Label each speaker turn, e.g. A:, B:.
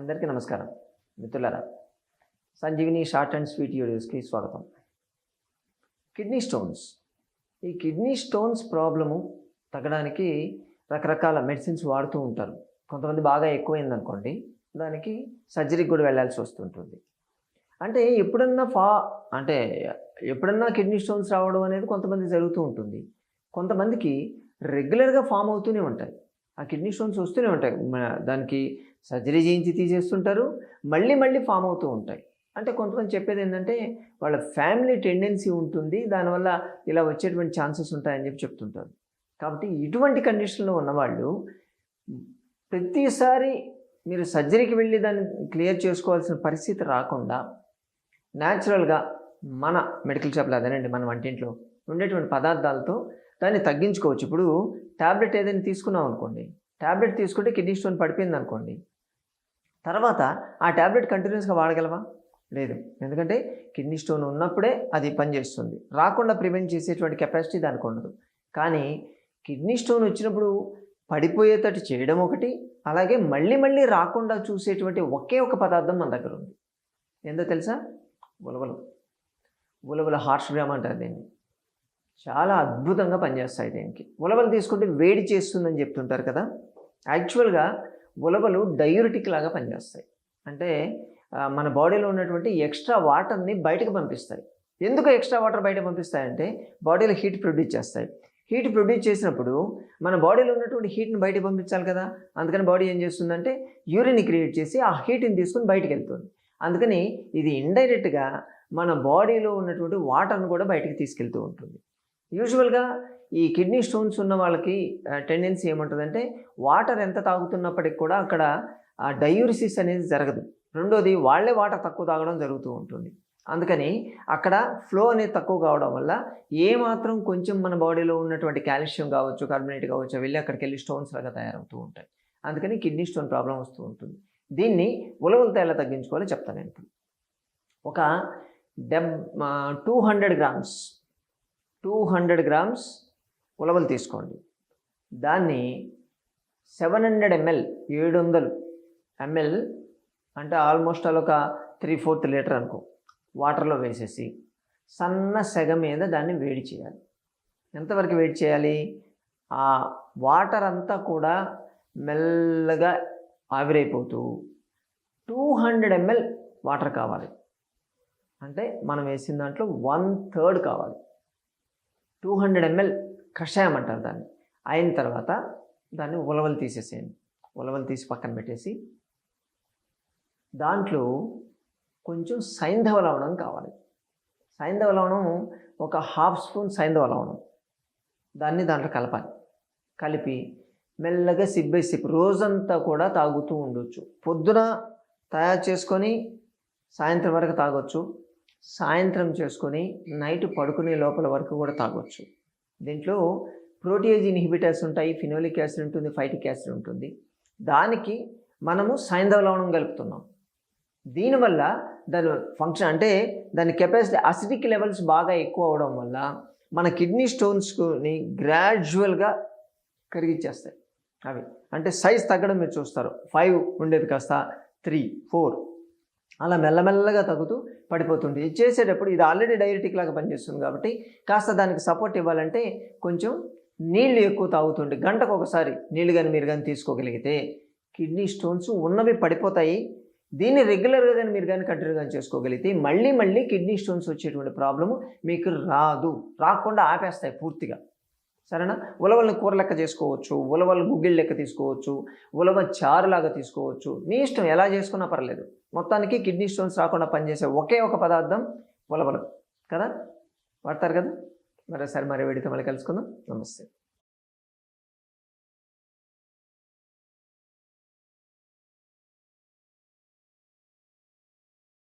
A: అందరికీ నమస్కారం. మిత్రులారా సంజీవిని షార్ట్ అండ్ స్వీట్ వీడియోస్కి స్వాగతం. Kidney stones. ఈ కిడ్నీ స్టోన్స్ ప్రాబ్లము తగ్గడానికి రకరకాల మెడిసిన్స్ వాడుతూ ఉంటారు. కొంతమంది బాగా ఎక్కువైంది అనుకోండి దానికి సర్జరీకి కూడా వెళ్ళాల్సి వస్తుంటుంది. అంటే ఎప్పుడన్నా ఫా అంటే ఎప్పుడన్నా కిడ్నీ స్టోన్స్ రావడం అనేది కొంతమంది జరుగుతూ ఉంటుంది. కొంతమందికి రెగ్యులర్గా ఫామ్ అవుతూనే ఉంటాయి. ఆ కిడ్నీ స్టోన్స్ వస్తూనే ఉంటాయి. దానికి సర్జరీ చేయించి తీసేస్తుంటారు. మళ్ళీ మళ్ళీ ఫామ్ అవుతూ ఉంటాయి. అంటే కొంతమంది చెప్పేది ఏంటంటే వాళ్ళ ఫ్యామిలీ టెండెన్సీ ఉంటుంది. దానివల్ల ఇలా వచ్చేటువంటి ఛాన్సెస్ ఉంటాయని చెప్పి చెప్తుంటారు. కాబట్టి ఇటువంటి కండిషన్లో ఉన్నవాళ్ళు ప్రతిసారి మీరు సర్జరీకి వెళ్ళి దాన్ని క్లియర్ చేసుకోవాల్సిన పరిస్థితి రాకుండా న్యాచురల్గా మన మెడికల్ షాప్లో అదేనండి మన వంటింట్లో ఉండేటువంటి పదార్థాలతో దాన్ని తగ్గించుకోవచ్చు. ఇప్పుడు ట్యాబ్లెట్ ఏదైనా తీసుకున్నాం అనుకోండి. ట్యాబ్లెట్ తీసుకుంటే కిడ్నీ స్టోన్ పడిపోయింది అనుకోండి. తర్వాత ఆ ట్యాబ్లెట్ కంటిన్యూస్గా వాడగలవా? లేదు. ఎందుకంటే కిడ్నీ స్టోన్ ఉన్నప్పుడే అది పనిచేస్తుంది. రాకుండా ప్రివెంట్ చేసేటువంటి కెపాసిటీ దానికి ఉండదు. కానీ కిడ్నీ స్టోన్ వచ్చినప్పుడు పడిపోయేటట్టు చేయడం ఒకటి అలాగే మళ్ళీ మళ్ళీ రాకుండా చూసేటువంటి ఒకే ఒక పదార్థం మన దగ్గర ఉంది. ఏందో తెలుసా? ఉలవలు. ఉలవల హార్ష్ గ్రామ్ అంటారు దీన్ని. చాలా అద్భుతంగా పనిచేస్తాయి దీనికి. ఉలవలు తీసుకుంటే వేడి చేస్తుందని చెప్తుంటారు కదా? యాక్చువల్గా ఉలవలు డయూరిటిక్ లాగా పనిచేస్తాయి. అంటే మన బాడీలో ఉన్నటువంటి ఎక్స్ట్రా వాటర్ని బయటకు పంపిస్తాయి. ఎందుకు ఎక్స్ట్రా వాటర్ బయట పంపిస్తాయంటే బాడీలో హీట్ ప్రొడ్యూస్ చేస్తాయి. హీట్ ప్రొడ్యూస్ చేసినప్పుడు మన బాడీలో ఉన్నటువంటి హీట్ని బయటకు పంపించాలి కదా? అందుకని బాడీ ఏం చేస్తుందంటే యూరిన్ క్రియేట్ చేసి ఆ హీట్ని తీసుకుని బయటకు వెళ్తుంది. అందుకని ఇది ఇండైరెక్ట్గా మన బాడీలో ఉన్నటువంటి వాటర్ని కూడా బయటకు తీసుకెళ్తూ ఉంటుంది. యూజువల్గా ఈ కిడ్నీ స్టోన్స్ ఉన్న వాళ్ళకి టెండెన్సీ ఏముంటుందంటే వాటర్ ఎంత తాగుతున్నప్పటికి కూడా అక్కడ డయూరిసిస్ అనేది జరగదు. రెండోది వాళ్ళే వాటర్ తక్కువ తాగడం జరుగుతూ ఉంటుంది. అందుకని అక్కడ ఫ్లో అనేది తక్కువ కావడం వల్ల ఏ మాత్రం కొంచెం మన బాడీలో ఉన్నటువంటి కాల్షియం కావచ్చు కార్బోనేట్ కావచ్చు వెళ్ళి అక్కడికి వెళ్ళి స్టోన్స్ లాగా తయారవుతూ ఉంటాయి. అందుకని కిడ్నీ స్టోన్ ప్రాబ్లం వస్తూ ఉంటుంది. దీన్ని ఉలవలతో ఎలా తగ్గించుకోవాలో చెప్తాను నేను ఇప్పుడు. ఒక డెబ్ two hundred grams two hundred grams ఉలవలు తీసుకోండి. దాన్ని సెవెన్ హండ్రెడ్ ఎంఎల్ ఏడు వందలు ఎంఎల్ అంటే ఆల్మోస్ట్ అలా ఒక త్రీ ఫోర్త్ లీటర్ అనుకో వాటర్లో వేసేసి సన్న సెగ మీద దాన్ని వేడి చేయాలి. ఎంతవరకు వేడి చేయాలి? ఆ వాటర్ అంతా కూడా మెల్లగా ఆవిరైపోతూ టూ హండ్రెడ్ ఎంఎల్ వాటర్ కావాలి. అంటే మనం వేసిన దాంట్లో వన్ థర్డ్ కావాలి. టూ హండ్రెడ్ ఎంఎల్ కషాయం అంటారు దాన్ని. అయిన తర్వాత దాన్ని ఉలవలు తీసేసేయండి. ఉలవలు తీసి పక్కన పెట్టేసి దాంట్లో కొంచెం సైంధవ లవణం కావాలి. సైంధవ లవణం ఒక హాఫ్ స్పూన్ సైంధవ లవణం. దాన్ని దాంట్లో కలపాలి. కలిపి మెల్లగా సిప్ బై సిప్ రోజంతా కూడా తాగుతూ ఉండొచ్చు. పొద్దున తయారు చేసుకొని సాయంత్రం వరకు తాగొచ్చు. సాయంత్రం చేసుకొని నైట్ పడుకునే లోపల వరకు కూడా తాగొచ్చు. దీంట్లో ప్రోటీయేజ్ ఇన్హిబిటర్స్ ఉంటాయి ఫినోలిక్ యాసిడ్ ఉంటుంది ఫైటిక్ యాసిడ్ ఉంటుంది. దానికి మనము సైంధవ లవణం కలుపుతున్నాం. దీనివల్ల దాని ఫంక్షన్ అంటే దాని కెపాసిటీ అసిడిక్ లెవెల్స్ బాగా ఎక్కువ అవడం వల్ల మన కిడ్నీ స్టోన్స్ని గ్రాడ్యువల్గా కరిగిచ్చేస్తాయి అవి అంటే సైజ్ తగ్గడం మీరు చూస్తారు. ఫైవ్ ఉండేది కాస్త త్రీ ఫోర్ అలా మెల్లమెల్లగా తగ్గుతూ పడిపోతుంది ఇది చేసేటప్పుడు ఇది ఆల్రెడీ డైరెటిక్ లాగా పనిచేస్తుంది కాబట్టి కాస్త దానికి సపోర్ట్ ఇవ్వాలంటే కొంచెం నీళ్ళు ఎక్కువ తాగుతుండే గంటకు ఒకసారి నీళ్ళు కానీ మీరు కానీ తీసుకోగలిగితే కిడ్నీ స్టోన్స్ ఉన్నవి పడిపోతాయి. దీన్ని రెగ్యులర్గా కానీ మీరు కానీ కంటిన్యూ కానీ చేసుకోగలిగితే మళ్ళీ మళ్ళీ కిడ్నీ స్టోన్స్ వచ్చేటువంటి ప్రాబ్లము మీకు రాదు. రాకుండా ఆపేస్తాయి పూర్తిగా. సరేనా? ఉలవల్ని కూర లెక్క చేసుకోవచ్చు ఉలవలు గుగ్గిళ్ళ లెక్క తీసుకోవచ్చు ఉలవ చారులాగా తీసుకోవచ్చు. మీ ఇష్టం ఎలా చేసుకున్నా పర్లేదు. మొత్తానికి కిడ్నీ స్టోన్స్ రాకుండా పనిచేసే ఒకే ఒక పదార్థం ఉలవలు. కదా? వాడతారు కదా? మరోసారి మరి వేడితో మళ్ళీ కలుసుకుందాం. నమస్తే.